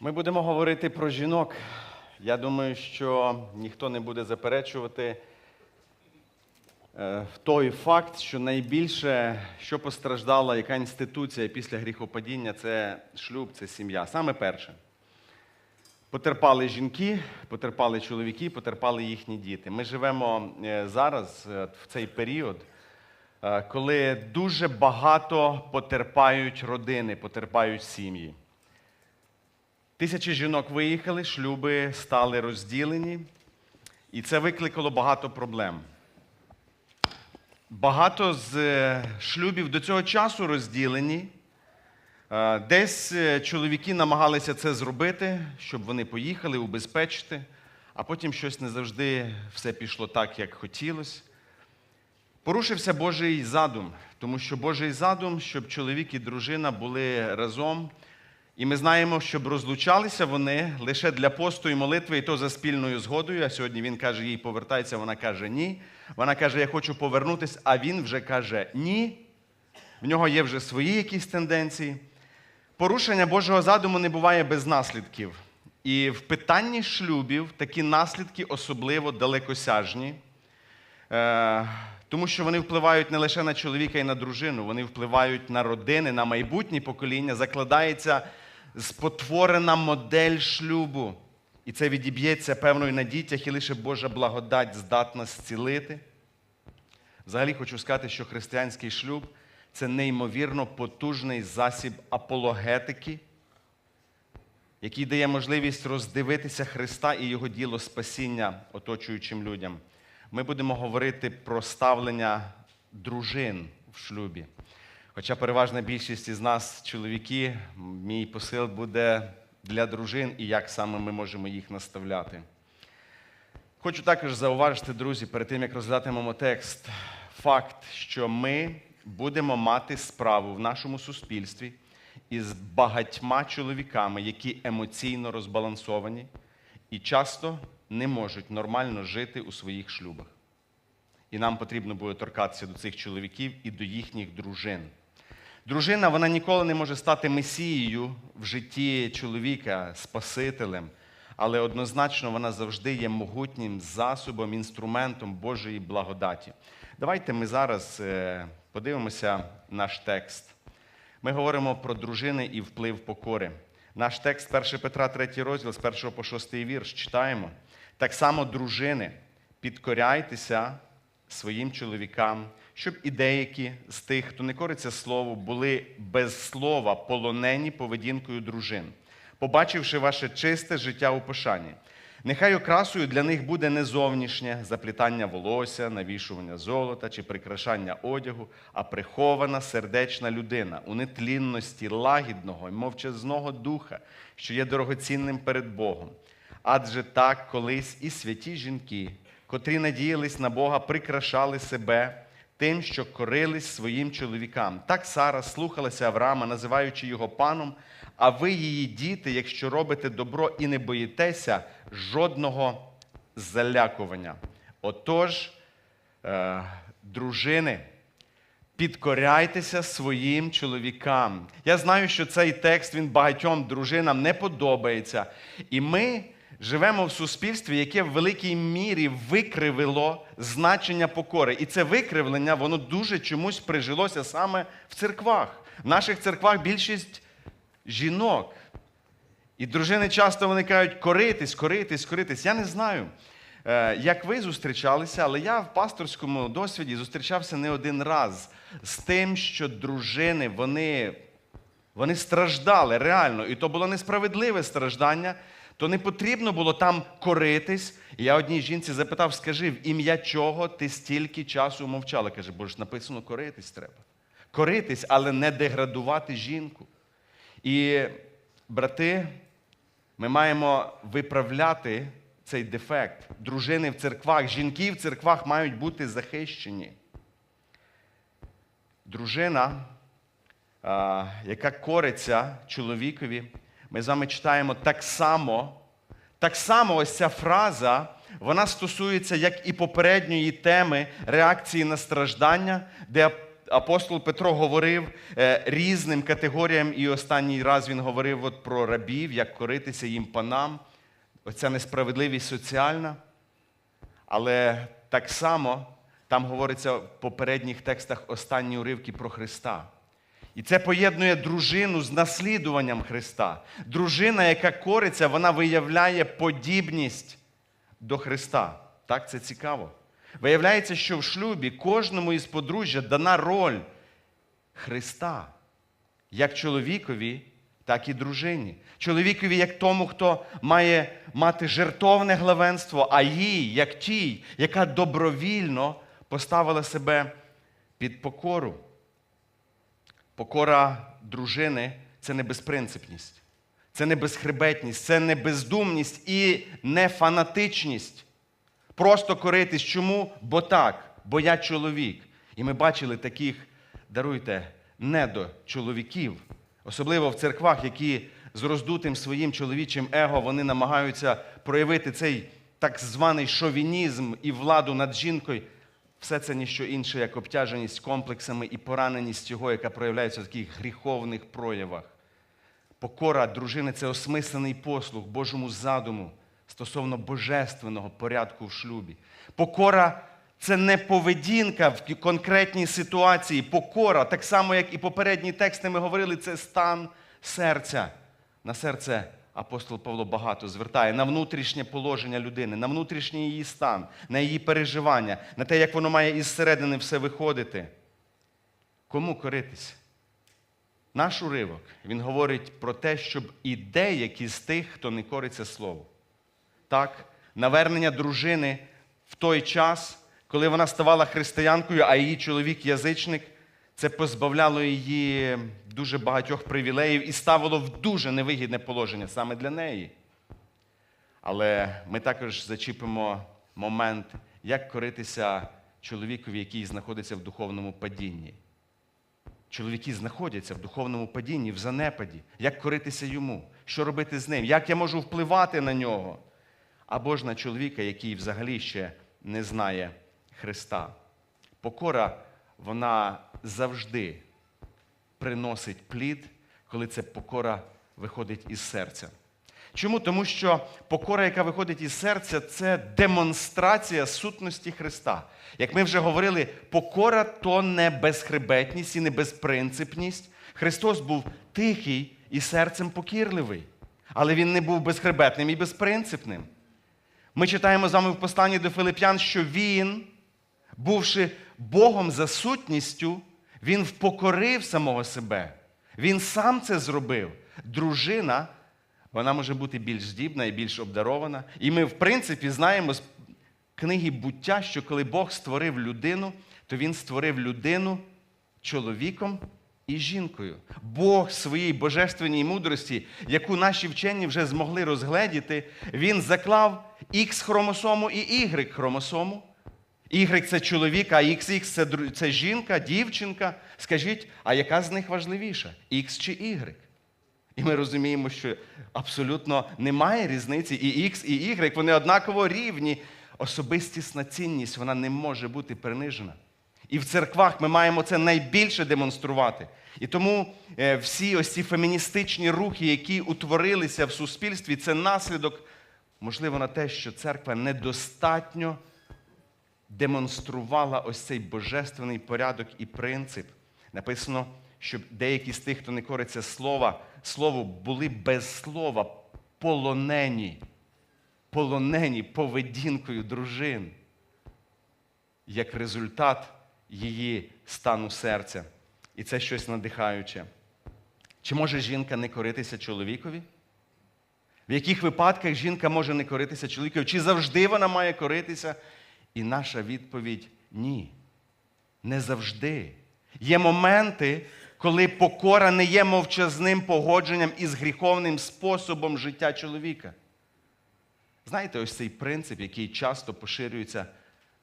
Ми будемо говорити про жінок. Я думаю, що ніхто не буде заперечувати е, той факт, що найбільше, що постраждала яка інституція після гріхопадіння, це шлюб, це сім'я. Саме перше. Потерпали жінки, потерпали чоловіки, потерпали їхні діти. Ми живемо е, зараз е, в цей період, коли дуже багато потерпають родини, потерпають сім'ї. Тисячі жінок виїхали, шлюби стали розділені, і це викликало багато проблем. Багато з е, шлюбів до цього часу розділені. Е, Десь е, чоловіки намагалися це зробити, щоб вони поїхали, убезпечити, а потім щось не завжди все пішло так, як хотілося. Порушився Божий задум, тому що Божий задум, щоб чоловік і дружина були разом. І ми знаємо, щоб розлучалися вони лише для посту і молитви, і то за спільною згодою. А сьогодні він каже, їй повертається, вона каже ні. Вона каже, я хочу повернутися, а він вже каже ні. В нього є вже свої якісь тенденції. Порушення Божого задуму не буває без наслідків. І в питанні шлюбів такі наслідки особливо далекосяжні, е, тому що вони впливають не лише на чоловіка і на дружину, вони впливають на родини, на майбутнє покоління. Закладається спотворена модель шлюбу. І це відіб'ється певно і на дітях, і лише Божа благодать здатна зцілити. Взагалі хочу сказати, що християнський шлюб це неймовірно потужний засіб апологетики, який дає можливість роздивитися Христа і Його діло спасіння оточуючим людям. Ми будемо говорити про ставлення дружин в шлюбі. Хоча переважна більшість із нас, чоловіки, мій посил буде для дружин і як саме ми можемо їх наставляти. Хочу також зауважити, друзі, перед тим як розглядатимемо текст, факт, що ми будемо мати справу в нашому суспільстві із багатьма чоловіками, які емоційно розбалансовані і часто не можуть нормально жити у своїх шлюбах. І нам потрібно буде торкатися до цих чоловіків і до їхніх дружин. Дружина вона ніколи не може стати месією в житті чоловіка, спасителем, але однозначно вона завжди є могутнім засобом, інструментом Божої благодаті. Давайте ми зараз е, подивимося наш текст. Ми говоримо про дружини і вплив покори. Наш текст 1 Петра, 3 розділ, з 1 по 6 вірш, читаємо. Так само, дружини, підкоряйтеся своїм чоловікам, щоб і деякі з тих, хто не кориться слову, були без слова полонені поведінкою дружин, побачивши ваше чисте життя у пошані. Нехай окрасою для них буде не зовнішнє заплітання волосся, навішування золота чи прикрашання одягу, а прихована сердечна людина у нетлінності лагідного й мовчазного духа, що є дорогоцінним перед Богом. Адже так колись і святі жінки, котрі надіялись на Бога, прикрашали себе тим, що корились своїм чоловікам. Так Сара слухалася Авраама, називаючи його паном, а ви її діти, якщо робите добро і не боїтеся жодного залякування. Отож, е, дружини, підкоряйтеся своїм чоловікам. Я знаю, що цей текст він багатьом дружинам не подобається. І ми живемо в суспільстві, яке в великій мірі викривило значення покори. І це викривлення, воно дуже чомусь прижилося саме в церквах. В наших церквах більшість жінок. І дружини часто вони кажуть, коритись, коритись, коритись. Я не знаю, е, як ви зустрічалися, але я в пасторському досвіді зустрічався не один раз з тим, що дружини вони, вони страждали реально. І то було несправедливе страждання, то не потрібно було там коритись. І я одній жінці запитав: скажи, в ім'я чого ти стільки часу мовчала? Каже, бо ж написано, коритись треба. Коритись, але не деградувати жінку. І, брати, ми маємо виправляти цей дефект. Дружини в церквах, жінки в церквах мають бути захищені. Дружина, яка кориться чоловікові, ми з вами читаємо так само, так само ось ця фраза, вона стосується як і попередньої теми реакції на страждання, де апостол Петро говорив е, різним категоріям, і останній раз він говорив от про рабів, як коритися їм панам. Оця несправедливість соціальна. Але так само там говориться в попередніх текстах останні уривки про Христа. І це поєднує дружину з наслідуванням Христа. Дружина, яка кориться, вона виявляє подібність до Христа. Так, це цікаво. Виявляється, що в шлюбі кожному із подружжя дана роль Христа, як чоловікові, так і дружині. Чоловікові, як тому, хто має мати жертовне главенство, а їй, як тій, яка добровільно поставила себе під покору. Покора дружини це не безпринципність, це не безхребетність, це не бездумність і не фанатичність. Просто коритись. Чому? Бо так, бо я чоловік. І ми бачили таких, даруйте, недочоловіків, особливо в церквах, які з роздутим своїм чоловічим его вони намагаються проявити цей так званий шовінізм і владу над жінкою. Все це ніщо інше, як обтяженість комплексами і пораненість його, яка проявляється в таких гріховних проявах. Покора дружини це осмислений послуг Божому задуму стосовно божественного порядку в шлюбі. Покора це не поведінка в конкретній ситуації. Покора, так само, як і попередні тексти ми говорили, це стан серця. На серце апостол Павло багато звертає на внутрішнє положення людини, на внутрішній її стан, на її переживання, на те, як воно має із середини все виходити. Кому коритись? Наш уривок він говорить про те, щоб і деякі з тих, хто не кориться слову. Так, навернення дружини в той час, коли вона ставала християнкою, а її чоловік язичник, це позбавляло її дуже багатьох привілеїв і ставило в дуже невигідне положення саме для неї. Але ми також зачіпимо момент, як коритися чоловікові, який знаходиться в духовному падінні. Чоловіки знаходяться в духовному падінні, в занепаді. Як коритися йому? Що робити з ним? Як я можу впливати на нього? Або ж на чоловіка, який взагалі ще не знає Христа. Покора, вона завжди приносить плід, коли ця покора виходить із серця. Чому? Тому що покора, яка виходить із серця, це демонстрація сутності Христа. Як ми вже говорили, покора то не безхребетність і не безпринципність. Христос був тихий і серцем покірливий, але Він не був безхребетним і безпринципним. Ми читаємо з вами в посланні до Филип'ян, що Він, бувши Богом за сутністю, Він впокорив самого себе. Він сам це зробив. Дружина, вона може бути більш здібна і більш обдарована. І ми, в принципі, знаємо з книги буття, що коли Бог створив людину, то Він створив людину чоловіком і жінкою. Бог своїй божественній мудрості, яку наші вчені вже змогли розгледіти, Він заклав Х хромосому і Y хромосому. Y це чоловік, а XX це, це жінка, дівчинка. Скажіть, а яка з них важливіша? X чи Y? І ми розуміємо, що абсолютно немає різниці. І X, і Y, вони однаково рівні. Особистісна цінність вона не може бути принижена. І в церквах ми маємо це найбільше демонструвати. І тому е, всі ось ці феміністичні рухи, які утворилися в суспільстві, це наслідок, можливо, на те, що церква недостатньо демонструвала ось цей божественний порядок і принцип. Написано, що деякі з тих, хто не кориться слова, слову, були без слова полонені, полонені поведінкою дружин, як результат її стану серця. І це щось надихаюче. Чи може жінка не коритися чоловікові? В яких випадках жінка може не коритися чоловікові? Чи завжди вона має коритися? І наша відповідь ні. Не завжди. Є моменти, коли покора не є мовчазним погодженням із гріховним способом життя чоловіка. Знаєте, ось цей принцип, який часто поширюється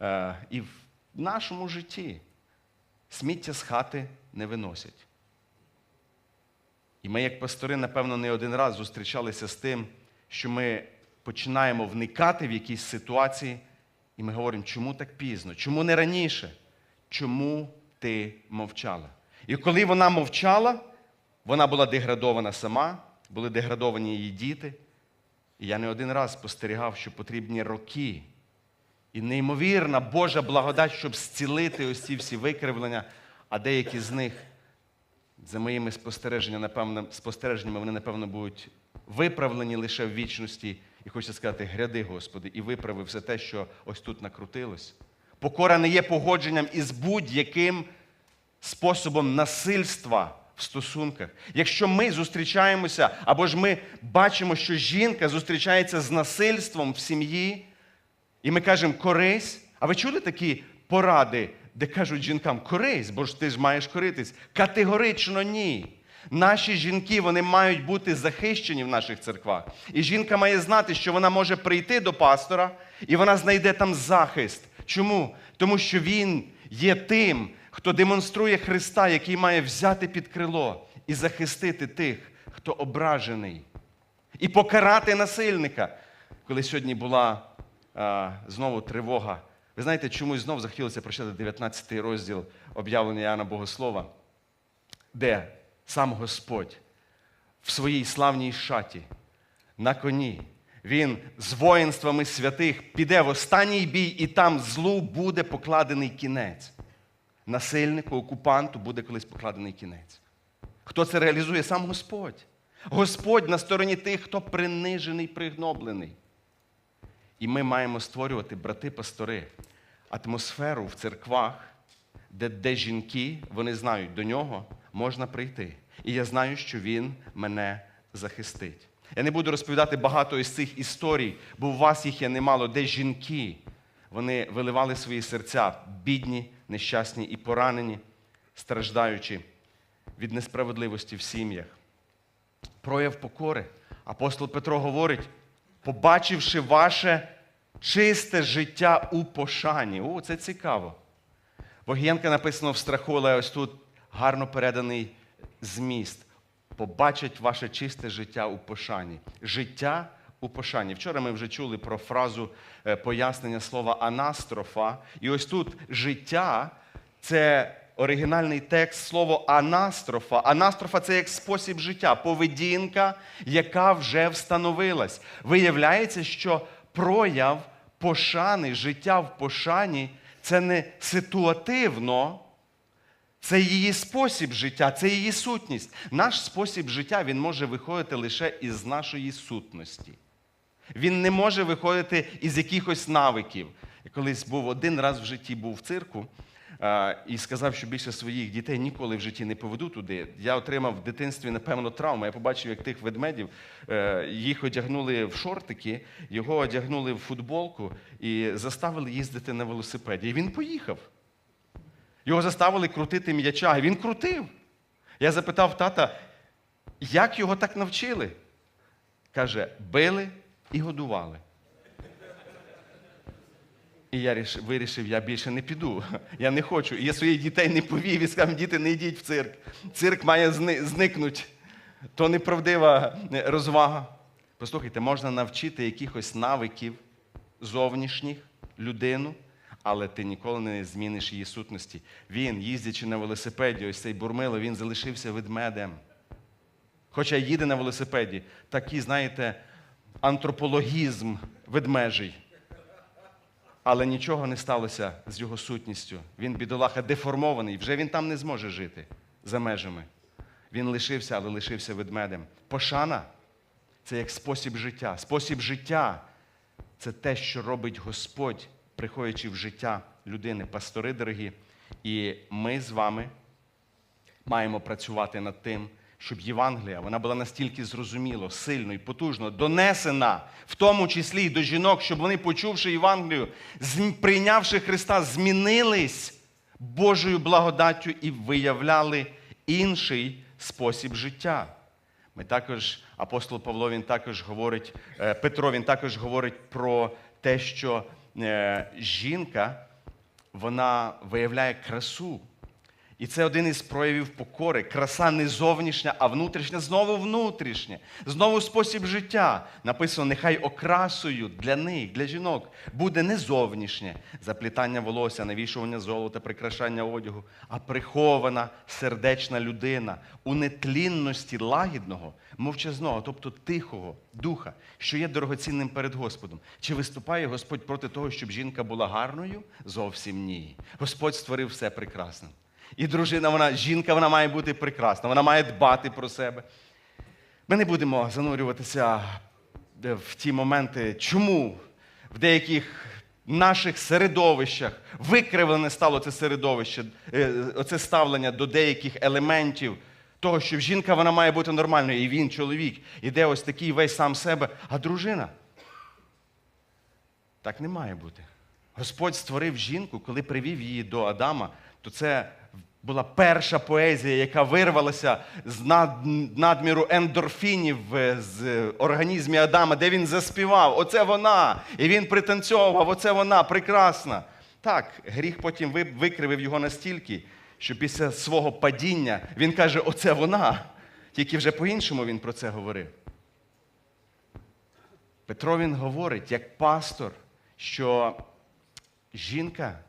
е, і в нашому житті. Сміття з хати не виносять. І ми, як пастори, напевно, не один раз зустрічалися з тим, що ми починаємо вникати в якісь ситуації, і ми говоримо, чому так пізно? Чому не раніше? Чому ти мовчала. І коли вона мовчала, вона була деградована сама, були деградовані її діти. І я не один раз спостерігав, що потрібні роки і неймовірна Божа благодать, щоб зцілити ось ці всі викривлення, а деякі з них, за моїми спостереженнями, напевно, спостереженнями, вони, напевно, будуть виправлені лише в вічності. І хочеться сказати, гряди, Господи, і виправи все те, що ось тут накрутилось. Покора не є погодженням із будь-яким способом насильства в стосунках. Якщо ми зустрічаємося, або ж ми бачимо, що жінка зустрічається з насильством в сім'ї, і ми кажемо корись. А ви чули такі поради, де кажуть жінкам корись, бо ж ти ж маєш коритись? Категорично ні. Наші жінки вони мають бути захищені в наших церквах. І жінка має знати, що вона може прийти до пастора, і вона знайде там захист. Чому? Тому що він є тим, хто демонструє Христа, який має взяти під крило і захистити тих, хто ображений, і покарати насильника. Коли сьогодні була а, знову тривога, ви знаєте, чомусь знов захотілося прочитати 19 розділ об'явлення Іоанна Богослова, де сам Господь в своїй славній шаті на коні. Він з воїнствами святих піде в останній бій, і там злу буде покладений кінець. Насильнику, окупанту буде колись покладений кінець. Хто це реалізує? Сам Господь. Господь на стороні тих, хто принижений, пригноблений. І ми маємо створювати, брати-пастори, атмосферу в церквах, де, де жінки, вони знають, до нього можна прийти. І я знаю, що він мене захистить. Я не буду розповідати багато із цих історій, бо у вас їх є немало, де жінки вони виливали свої серця, бідні, нещасні і поранені, страждаючи від несправедливості в сім'ях. Прояв покори. Апостол Петро говорить, побачивши ваше чисте життя у пошані. О, це цікаво. Вогієнка написано в страху, але ось тут гарно переданий зміст. Побачить ваше чисте життя у пошані. Життя у пошані. Вчора ми вже чули про фразу е, пояснення слова анастрофа. І ось тут життя це оригінальний текст слово анастрофа. Анастрофа це як спосіб життя, поведінка, яка вже встановилась. Виявляється, що прояв пошани, життя в пошані це не ситуативно. Це її спосіб життя, це її сутність. Наш спосіб життя він може виходити лише із нашої сутності. Він не може виходити із якихось навиків. Я колись був один раз в житті був в цирку і сказав, що більше своїх дітей ніколи в житті не поведу туди. Я отримав в дитинстві, напевно, травму. Я побачив, як тих ведмедів е, їх одягнули в шортики, його одягнули в футболку і заставили їздити на велосипеді. І він поїхав. Його заставили крутити м'яча, і він крутив. Я запитав тата, як його так навчили? Каже, били і годували. І я вирішив, я більше не піду. Я не хочу. І я своїх дітей не повів і сказав, діти, не йдіть в цирк. Цирк має зни- зникнути. То неправдива е, розвага. Послухайте, можна навчити якихось навиків зовнішніх людину, але ти ніколи не зміниш її сутності. Він, їздячи на велосипеді, ось цей бурмило, він залишився ведмедем. Хоча їде на велосипеді, такий, знаєте, антропологізм ведмежий. Але нічого не сталося з його сутністю. Він, бідолаха, деформований, вже він там не зможе жити за межами. Він лишився, але лишився ведмедем. Пошана це як спосіб життя. Спосіб життя це те, що робить Господь, приходячи в життя людини, пастори дорогі. І ми з вами маємо працювати над тим, щоб Євангелія вона була настільки зрозуміло, сильно і потужно донесена, в тому числі й до жінок, щоб вони, почувши Євангелію, прийнявши Христа, змінились Божою благодаттю і виявляли інший спосіб життя. Ми також, апостол Павло, він також говорить, е, Петро, він також говорить про те, що жінка вона виявляє красу. І це один із проявів покори. Краса не зовнішня, а внутрішня, знову внутрішня, знову спосіб життя. Написано, нехай окрасою для них, для жінок, буде не зовнішнє заплітання волосся, навішування золота, прикрашання одягу, а прихована сердечна людина у нетлінності лагідного, мовчазного, тобто тихого духа, що є дорогоцінним перед Господом. Чи виступає Господь проти того, щоб жінка була гарною? Зовсім ні. Господь створив все прекрасним. І дружина, вона, жінка, вона має бути прекрасна, вона має дбати про себе. Ми не будемо занурюватися е, в ті моменти, чому в деяких наших середовищах викривлене стало це середовище, е, оце ставлення до деяких елементів того, що жінка вона має бути нормальною, і він, чоловік, іде ось такий весь сам себе, а дружина. Так не має бути. Господь створив жінку, коли привів її до Адама, то це була перша поезія, яка вирвалася з надміру ендорфінів е, з організмі Адама, де він заспівав. Оце вона. І він пританцьовував, оце вона, прекрасна. Так, гріх потім викривив його настільки, що після свого падіння він каже: Оце вона. Тільки вже по-іншому він про це говорив. Петро він говорить як пастор, що жінка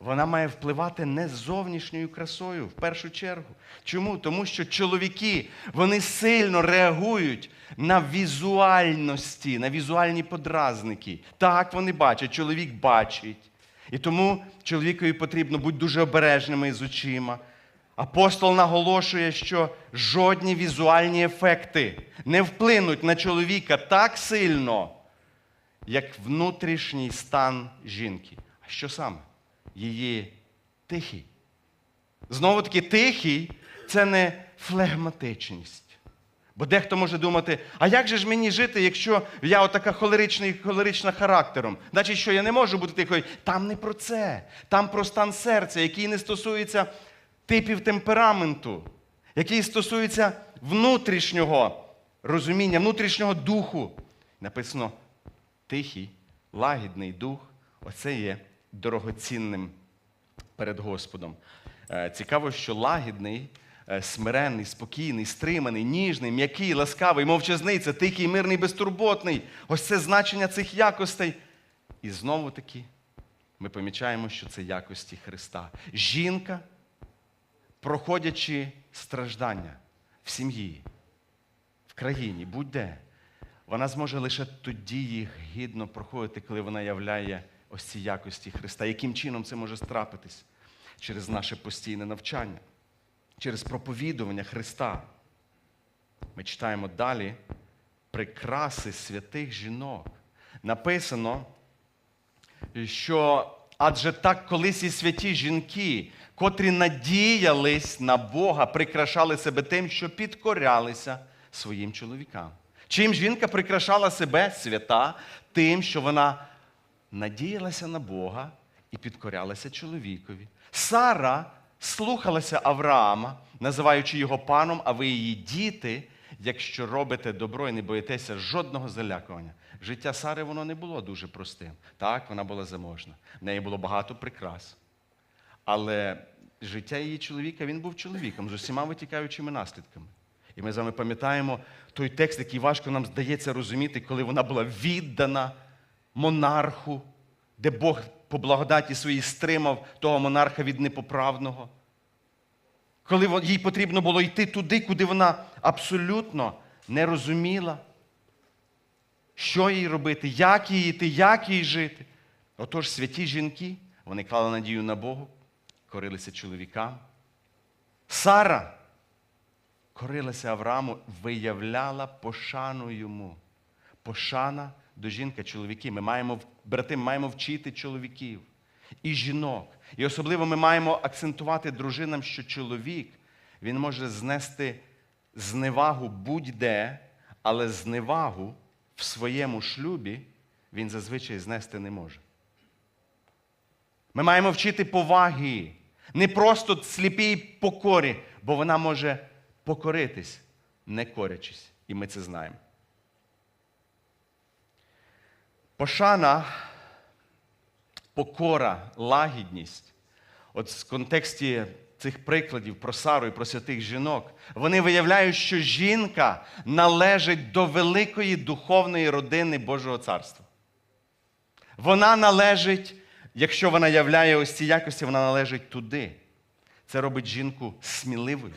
вона має впливати не зовнішньою красою в першу чергу. Чому? Тому що чоловіки вони сильно реагують на візуальності, на візуальні подразники. Так вони бачать, чоловік бачить. І тому чоловікові потрібно бути дуже обережними з очима. Апостол наголошує, що жодні візуальні ефекти не вплинуть на чоловіка так сильно, як внутрішній стан жінки. А що саме? Її тихий. Знову таки, тихий це не флегматичність. Бо дехто може думати, а як же ж мені жити, якщо я отака холерична, холерична характером? Значить, що я не можу бути тихою. Там не про це. Там про стан серця, який не стосується типів темпераменту, який стосується внутрішнього розуміння, внутрішнього духу. Написано тихий, лагідний дух оце є дорогоцінним перед Господом. Е, Цікаво, що лагідний, е, смиренний, спокійний, стриманий, ніжний, м'який, ласкавий, мовчазний це тихий, мирний, безтурботний. Ось це значення цих якостей. І знову таки ми помічаємо, що це якості Христа. Жінка, проходячи страждання в сім'ї, в країні, будь-де, вона зможе лише тоді їх гідно проходити, коли вона являє ось ці якості Христа. Яким чином це може страпитись? Через наше постійне навчання, через проповідування Христа. Ми читаємо далі прикраси святих жінок. Написано, що адже так колись і святі жінки, котрі надіялись на Бога, прикрашали себе тим, що підкорялися своїм чоловікам. Чим жінка прикрашала себе свята, тим, що вона надіялася на Бога і підкорялася чоловікові. Сара слухалася Авраама, називаючи його паном, а ви її діти, якщо робите добро і не боїтеся жодного залякування. Життя Сари воно не було дуже простим. Так, вона була заможна. В неї було багато прикрас. Але життя її чоловіка він був чоловіком з усіма витікаючими наслідками. І ми з вами пам'ятаємо той текст, який важко нам здається розуміти, коли вона була віддана монарху, де Бог по благодаті своїй стримав того монарха від непоправного. Коли їй потрібно було йти туди, куди вона абсолютно не розуміла, що їй робити, як їй йти, як їй жити. Отож, святі жінки, вони клали надію на Богу, корилися чоловікам. Сара корилася Аврааму, виявляла пошану йому. Пошана до жінки, чоловіки. Ми маємо, брати, ми маємо вчити чоловіків і жінок. І особливо ми маємо акцентувати дружинам, що чоловік він може знести зневагу будь-де, але зневагу в своєму шлюбі він зазвичай знести не може. Ми маємо вчити поваги, не просто сліпій покорі, бо вона може покоритись, не корячись. І ми це знаємо. Пошана, покора, лагідність. От в контексті цих прикладів про Сару і про святих жінок, вони виявляють, що жінка належить до великої духовної родини Божого царства. Вона належить, якщо вона являє ось ці якості, вона належить туди. Це робить жінку сміливою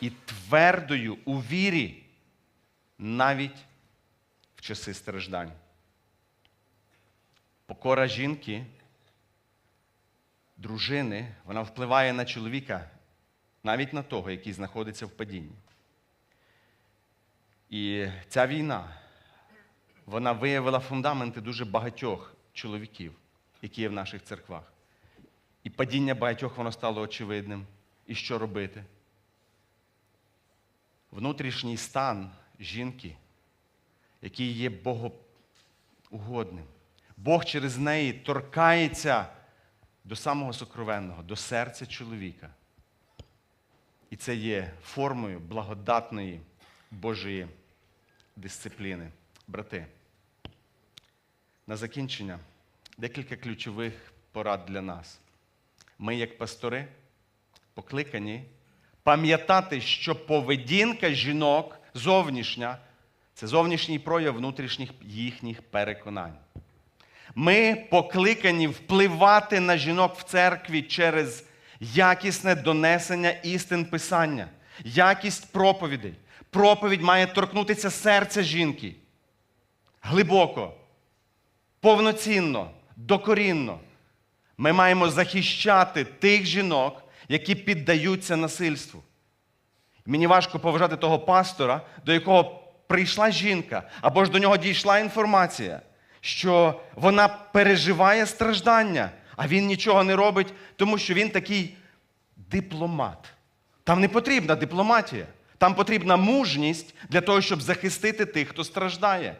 і твердою у вірі навіть в часи страждань. Покора жінки, дружини, вона впливає на чоловіка, навіть на того, який знаходиться в падінні. І ця війна, вона виявила фундаменти дуже багатьох чоловіків, які є в наших церквах. І падіння багатьох воно стало очевидним. І що робити? Внутрішній стан жінки, який є богоугодним. Бог через неї торкається до самого сокровенного, до серця чоловіка. І це є формою благодатної Божої дисципліни. Брати, на закінчення декілька ключових порад для нас. Ми, як пастори, покликані пам'ятати, що поведінка жінок зовнішня це зовнішній прояв внутрішніх їхніх переконань. Ми покликані впливати на жінок в церкві через якісне донесення істин Писання, якість проповідей. Проповідь має торкнутися серця жінки глибоко, повноцінно, докорінно. Ми маємо захищати тих жінок, які піддаються насильству. Мені важко поважати того пастора, до якого прийшла жінка, або ж до нього дійшла інформація, що вона переживає страждання, а він нічого не робить, тому що він такий дипломат. Там не потрібна дипломатія. Там потрібна мужність для того, щоб захистити тих, хто страждає.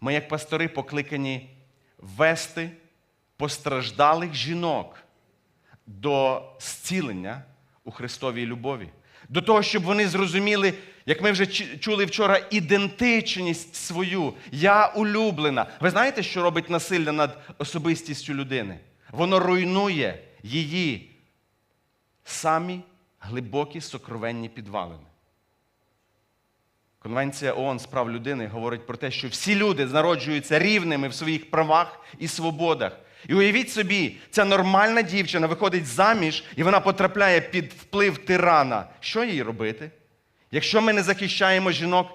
Ми, як пастори, покликані вести постраждалих жінок до зцілення у Христовій любові, до того, щоб вони зрозуміли, як ми вже чули вчора, ідентичність свою. Я улюблена. Ви знаєте, що робить насилля над особистістю людини? Воно руйнує її самі глибокі сокровенні підвалини. Конвенція ООН з прав людини говорить про те, що всі люди народжуються рівними в своїх правах і свободах. І уявіть собі, ця нормальна дівчина виходить заміж і вона потрапляє під вплив тирана. Що їй робити? Якщо ми не захищаємо жінок,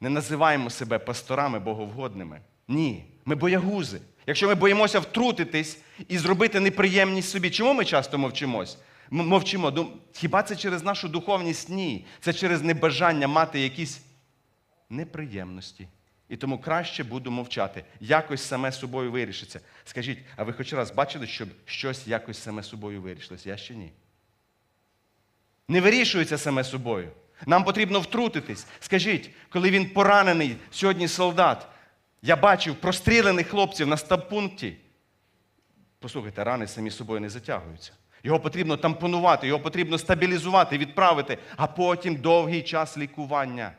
не називаємо себе пасторами боговгодними. Ні, ми боягузи. Якщо ми боїмося втрутитись і зробити неприємність собі, чому ми часто мовчимось? Мовчимо. Хіба це через нашу духовність? Ні. Це через небажання мати якісь неприємності. І тому краще буду мовчати. Якось саме собою вирішиться. Скажіть, а ви хоч раз бачили, щоб щось якось саме собою вирішилось? Я ще ні. Не вирішується саме собою. Нам потрібно втрутитись. Скажіть, коли він поранений сьогодні солдат, я бачив прострілених хлопців на стабпункті. Послухайте, рани самі собою не затягуються. Його потрібно тампонувати, його потрібно стабілізувати, відправити, а потім довгий час лікування.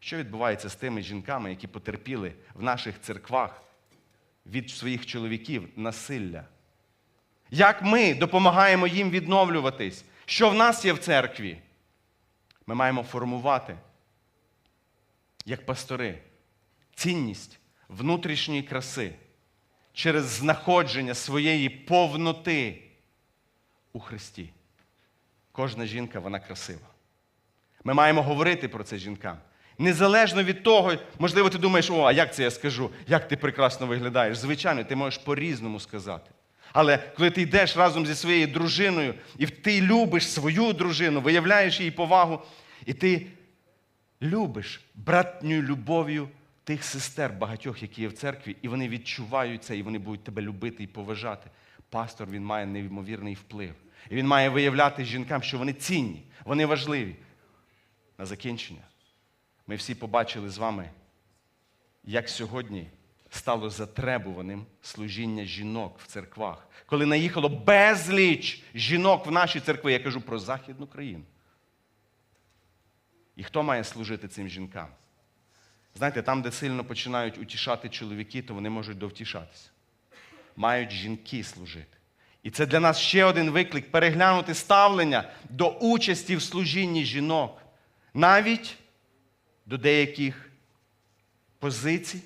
Що відбувається з тими жінками, які потерпіли в наших церквах від своїх чоловіків насилля? Як ми допомагаємо їм відновлюватись? Що в нас є в церкві? Ми маємо формувати, як пастори, цінність внутрішньої краси через знаходження своєї повноти у Христі. Кожна жінка, вона красива. Ми маємо говорити про це жінкам. Незалежно від того, можливо, ти думаєш, о, а як це я скажу? Як ти прекрасно виглядаєш? Звичайно, ти можеш по-різному сказати. Але коли ти йдеш разом зі своєю дружиною, і ти любиш свою дружину, виявляєш їй повагу, і ти любиш братньою любов'ю тих сестер багатьох, які є в церкві, і вони відчувають це, і вони будуть тебе любити і поважати. Пастор він має неймовірний вплив. І він має виявляти жінкам, що вони цінні, вони важливі. На закінчення. Ми всі побачили з вами, як сьогодні стало затребуваним служіння жінок в церквах. Коли наїхало безліч жінок в наші церкви, я кажу про Західну країну. І хто має служити цим жінкам? Знаєте, там, де сильно починають утішати чоловіки, то вони можуть довтішатися. Мають жінки служити. І це для нас ще один виклик переглянути ставлення до участі в служінні жінок, навіть до деяких позицій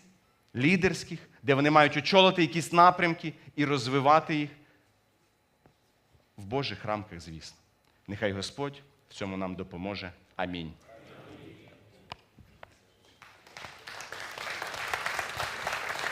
лідерських, де вони мають очолити якісь напрямки і розвивати їх в Божих рамках, звісно. Нехай Господь в цьому нам допоможе. Амінь.